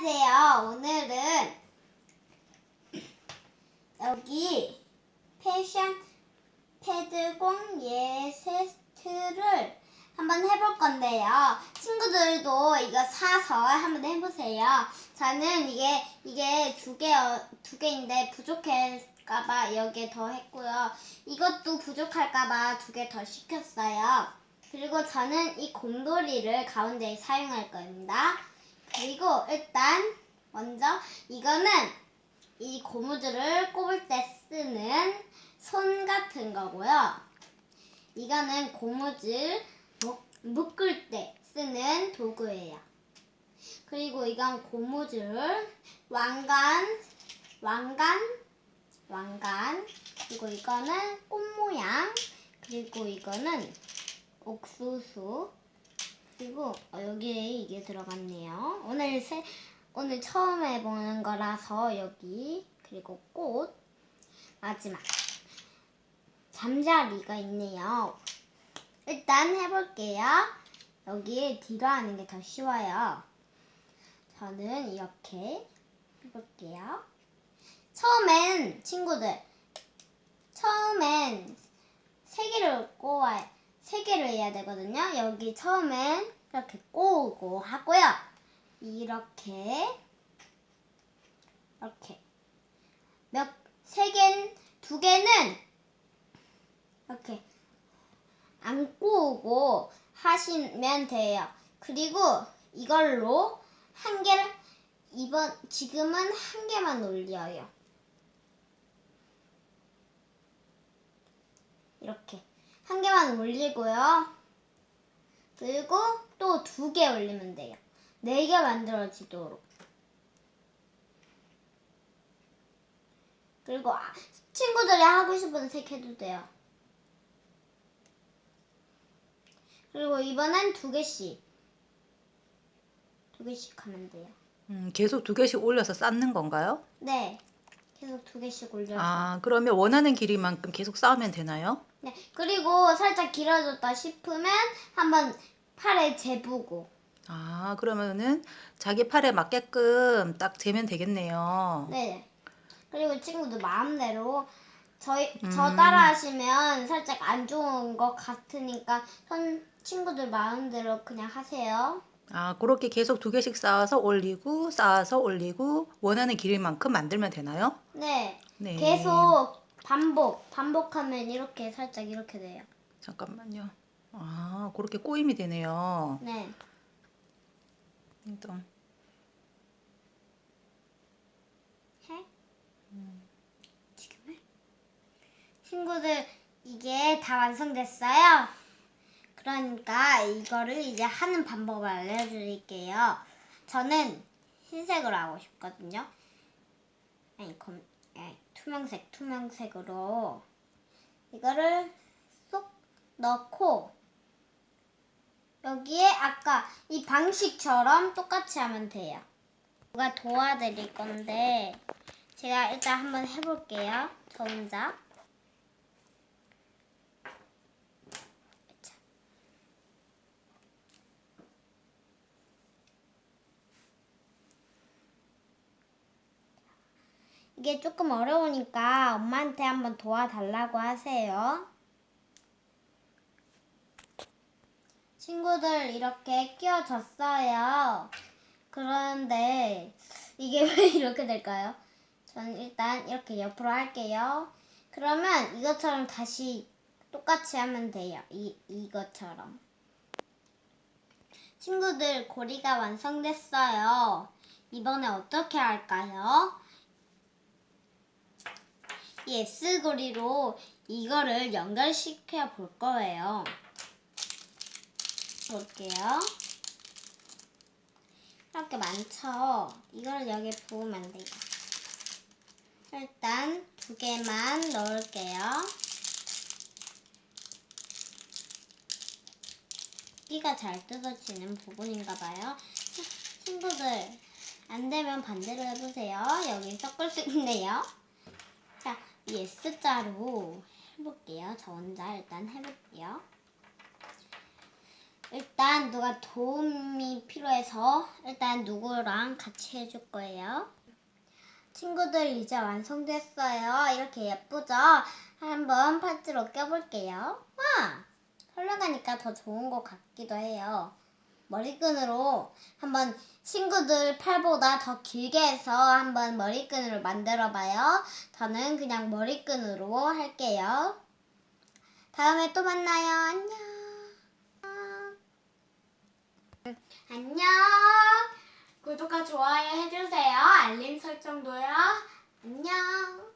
안녕하세요. 오늘은 여기 패션 패드공 예세트를 한번 해볼 건데요. 친구들도 이거 사서 한번 해보세요. 저는 이게 이게 두 개, 두 개인데 부족할까봐 여기에 더 했고요. 이것도 부족할까봐 두 개 더 시켰어요. 그리고 저는 이 곰돌이를 가운데에 사용할 겁니다. 그리고 일단 먼저 이거는 이 고무줄을 꼽을 때 쓰는 손 같은 거고요. 이거는 고무줄 묶- 묶을 때 쓰는 도구예요. 그리고 이건 고무줄 왕관 왕관 왕관 그리고 이거는 꽃 모양 그리고 이거는 옥수수 그리고 어, 여기에 이게 들어갔네요. 오늘 새 오늘 처음 해보는 거라서 여기 그리고 꽃 마지막 잠자리가 있네요. 일단 해볼게요. 여기에 뒤로 하는 게 더 쉬워요. 저는 이렇게 해볼게요. 처음엔 친구들 처음엔 세 개를 꼬아야 세 개를 해야 되거든요. 여기 처음엔 이렇게 꼬우고 하고요. 이렇게 이렇게 몇 세 개, 두 개는 이렇게 안 꼬우고 하시면 돼요. 그리고 이걸로 한 개를 이번 지금은 한 개만 올려요. 이렇게 한 개만 올리고요. 그리고 또 두 개 올리면 돼요. 네 개 만들어지도록. 그리고 아, 친구들이 하고 싶은 색 해도 돼요. 그리고 이번엔 두 개씩. 두 개씩 하면 돼요. 음, 계속 두 개씩 올려서 쌓는 건가요? 네. 계속 두 개씩 올려서. 아, 그러면 원하는 길이만큼 계속 쌓으면 되나요? 네. 그리고 살짝 길어졌다 싶으면 한번 팔에 재보고. 아, 그러면은 자기 팔에 맞게끔 딱 재면 되겠네요. 네. 그리고 친구들 마음대로 저희 저 음. 따라 하시면 살짝 안 좋은 것 같으니까 선 친구들 마음대로 그냥 하세요. 아, 그렇게 계속 두 개씩 쌓아서 올리고 쌓아서 올리고 원하는 길이만큼 만들면 되나요? 네. 네. 계속 반복 반복하면 이렇게 살짝 이렇게 돼요. 잠깐만요. 아, 그렇게 꼬임이 되네요. 네. 띵동. 해? 지금은? 친구들 이게 다 완성됐어요. 그러니까 이거를 이제 하는 방법을 알려드릴게요. 저는 흰색으로 하고 싶거든요. 아니 검, 아니, 투명색 투명색으로 이거를 쏙 넣고 여기에 아까 이 방식처럼 똑같이 하면 돼요. 누가 도와드릴 건데 제가 일단 한번 해볼게요. 저 혼자. 자. 이게 조금 어려우니까 엄마한테 한번 도와달라고 하세요. 친구들 이렇게 끼워졌어요. 그런데 이게 왜 이렇게 될까요? 저는 일단 이렇게 옆으로 할게요. 그러면 이것처럼 다시 똑같이 하면 돼요. 이, 이것처럼. 친구들 고리가 완성됐어요. 이번에 어떻게 할까요? 이 S고리로 이거를 연결시켜 볼 거예요. 볼게요. 이렇게 많죠? 이걸 여기 부으면 돼요. 일단 두 개만 넣을게요. 끼가 잘 뜯어지는 부분인가 봐요. 친구들, 안 되면 반대로 해보세요. 여기 섞을 수 있네요. 자, 이 S자로 해볼게요. 저 혼자 일단 해볼게요. 일단 누가 도움이 필요해서 일단 누구랑 같이 해줄 거예요. 친구들 이제 완성됐어요. 이렇게 예쁘죠? 한번 팔찌로 껴볼게요. 와! 흘러가니까 더 좋은 것 같기도 해요. 머리끈으로 한번 친구들 팔보다 더 길게 해서 한번 머리끈으로 만들어 봐요. 저는 그냥 머리끈으로 할게요. 다음에 또 만나요. 안녕. 안녕. 구독과 좋아요 해주세요. 알림 설정도요. 안녕.